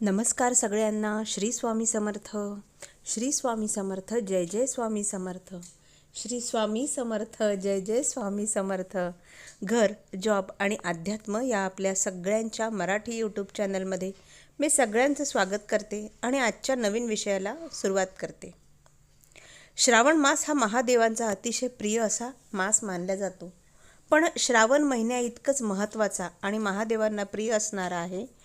नमस्कार सगळ्यांना. श्री स्वामी समर्थ. श्री स्वामी समर्थ जय जय स्वामी समर्थ. श्री स्वामी समर्थ जय जय स्वामी समर्थ. घर जॉब आणि अध्यात्म या आपल्या सगळ्यांच्या मराठी यूट्यूब चॅनलमध्ये मी सगळ्यांचं स्वागत करते आणि आजच्या नवीन विषयाला सुरुवात करते. श्रावण मास हा महादेवांचा अतिशय प्रिय असा मास मानला जातो. पण श्रावण महिन्या इतकंच महत्त्वाचा आणि महादेवांना प्रिय असणारा आहे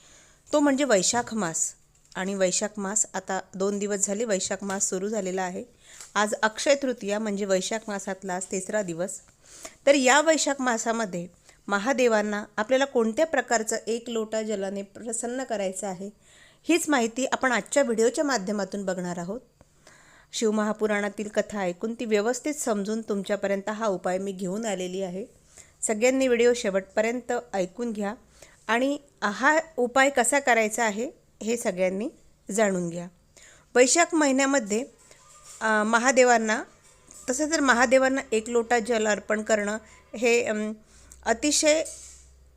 तो म्हणजे वैशाख मास. आणि वैशाख मास आता दोन दिवस झाले वैशाख मास सुरू झालेला आहे. आज अक्षय तृतीया म्हणजे वैशाख मासातला आज तिसरा दिवस. तर या वैशाख मासामध्ये महादेवांना आपल्याला कोणत्या प्रकारचं एक लोटा जलाने प्रसन्न करायचं आहे हीच माहिती आपण आजच्या व्हिडिओच्या माध्यमातून बघणार आहोत. शिवमहापुराणातील कथा ऐकून ती व्यवस्थित समजून तुमच्यापर्यंत हा उपाय मी घेऊन आलेली आहे. सगळ्यांनी व्हिडिओ शेवटपर्यंत ऐकून घ्या. आणि हा उपाय कसा करायचा आहे हे सगळ्यांनी जाणून घ्या. वैशाख महिन्यामध्ये महादेवांना तसं तर महादेवांना एक लोटा जल अर्पण करणं हे अतिशय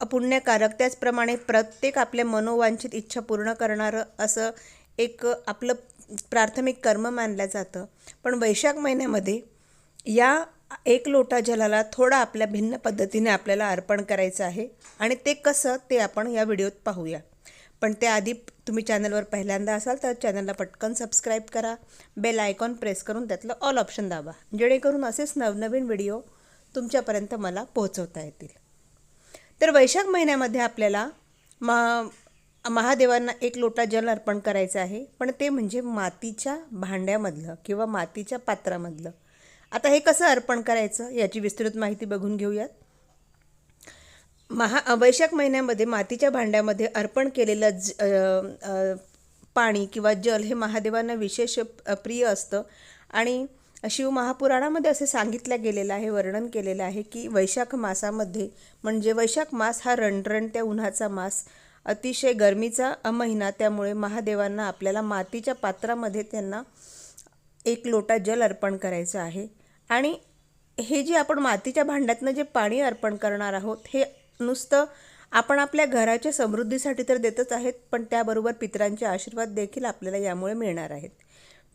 पुण्यकारक त्याचप्रमाणे प्रत्येक आपल्या मनोवांछित इच्छा पूर्ण करणारं असं एक आपलं प्राथमिक कर्म मानलं जातं. पण वैशाख महिन्यामध्ये या एक लोटा जलाला थोडा आपल्या भिन्न पद्धतीने आपल्याला अर्पण करायचं आहे आणि ते कसं ते आपण या व्हिडिओत पाहूया. पण त्याआधी तुम्ही चॅनलवर पहिल्यांदा असाल तर चॅनलला पटकन सबस्क्राईब करा बेल आयकॉन प्रेस करून त्यातलं ऑल ऑप्शन दाबा जेणेकरून असेच नवनवीन व्हिडिओ तुमच्यापर्यंत मला पोहोचवता येतील. तर वैशाख महिन्यामध्ये आपल्याला मा महादेवांना एक लोटा जल अर्पण करायचं आहे पण ते म्हणजे मातीच्या भांड्यामधलं किंवा मातीच्या पात्रामधलं. आता हे कसं अर्पण करायचं याची विस्तृत माहिती बघून घेऊयात. महा वैशाख महिन्यामध्ये मातीच्या भांड्यामध्ये अर्पण केलेलं ज पाणी किंवा जल हे महादेवांना विशेष प्रिय असतं. आणि शिव महापुराणामध्ये असे सांगितलं गेलेलं आहे वर्णन केलेलं आहे की वैशाख मासामध्ये म्हणजे वैशाख मास हा रणरणत्या उन्हाचा मास अतिशय गरमीचा अ, महिना त्यामुळे महादेवांना आपल्याला मातीच्या पात्रामध्ये त्यांना एक लोटा जल अर्पण करायचं आहे. आणि हे जे आपण मातीच्या भांड्यातनं जे पाणी अर्पण करणार आहोत हे नुसतं आपण आपल्या घराच्या समृद्धीसाठी तर देतच आहेत पण त्याबरोबर पितरांचे आशीर्वाद देखील आपल्याला यामुळे मिळणार आहेत.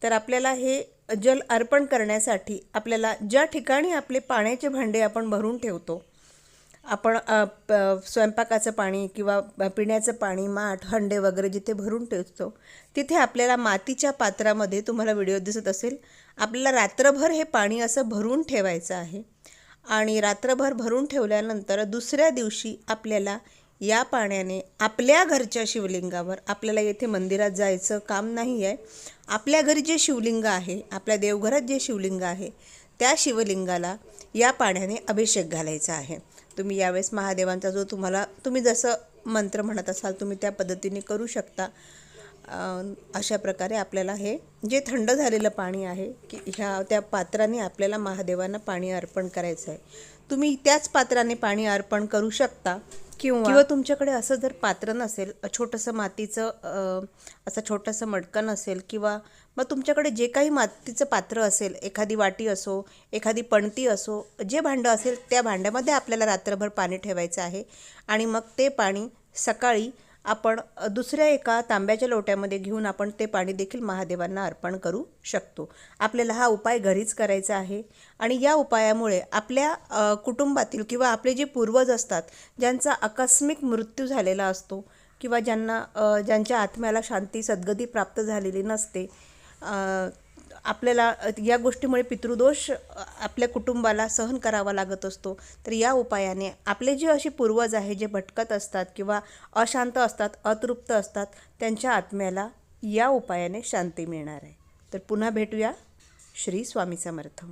तर आपल्याला हे जल अर्पण करण्यासाठी आपल्याला ज्या ठिकाणी आपले पाण्याचे भांडे आपण भरून ठेवतो आपण प- स्वयंपाकाचं पाणी किंवा पिण्याचं पाणी माठ हंडे वगैरे जिथे भरून ठेवतो तिथे आपल्याला मातीच्या पात्रामध्ये तुम्हाला व्हिडिओ दिसत असेल आपल्याला रात्रभर हे पाणी असं भरून ठेवायचं आहे. आणि रात्रभर भरून ठेवल्यानंतर दुसऱ्या दिवशी आपल्याला या पाण्याने आपल्या घरच्या शिवलिंगावर आपल्याला येथे मंदिरात जायचं काम नाही आहे आपल्या घरी जे शिवलिंग आहे आपल्या देवघरात जे शिवलिंग आहे त्या शिवलिंगाला या पाण्याने अभिषेक घालायचा आहे. तुम्ही यावेळेस महादेवांचा जो तुम्हाला तुम्ही जसं मंत्र म्हणत असाल तुम्ही त्या पद्धतीने करू शकता. अशा प्रकारे आपल्याला हे जे थंड झालेलं पाणी आहे की ह्या त्या पात्राने आपल्याला महादेवांना पाणी अर्पण करायचं आहे तुम्ही त्याच पात्राने पाणी अर्पण करू शकता. किंवा किंवा तुमच्याकडे असं जर पात्र नसेल छोटंसं मातीचं असं छोटंसं मडकं नसेल किंवा मग तुमच्याकडे जे काही मातीचं पात्र असेल एखादी वाटी असो एखादी पणती असो जे भांडं असेल त्या भांड्यामध्ये आपल्याला रात्रभर पाणी ठेवायचं आहे आणि मग ते पाणी सकाळी आपण दुसऱ्या एका तांब्याच्या लोट्यामध्ये घेऊन आपण ते पाणी देखील महादेवांना अर्पण करू शकतो. आपल्याला हा उपाय घरीच करायचा आहे आणि या उपायामुळे आपल्या कुटुंबातील किंवा आपले जे पूर्वज असतात ज्यांचा आकस्मिक मृत्यू झालेला असतो किंवा ज्यांना ज्यांच्या आत्म्याला शांती सद्गती प्राप्त झालेली नसते आपल्याला या गोष्टीमुळे पितृदोष आपल्या कुटुंबाला सहन करावा लागत असतो. तर या उपायाने आपले जे असे पूर्वज आहे जे भटकत असतात किंवा अशांत असतात अतृप्त असतात त्यांच्या आत्म्याला या उपायाने शांती मिळणार आहे. तर पुन्हा भेटूया. श्री स्वामी समर्थ.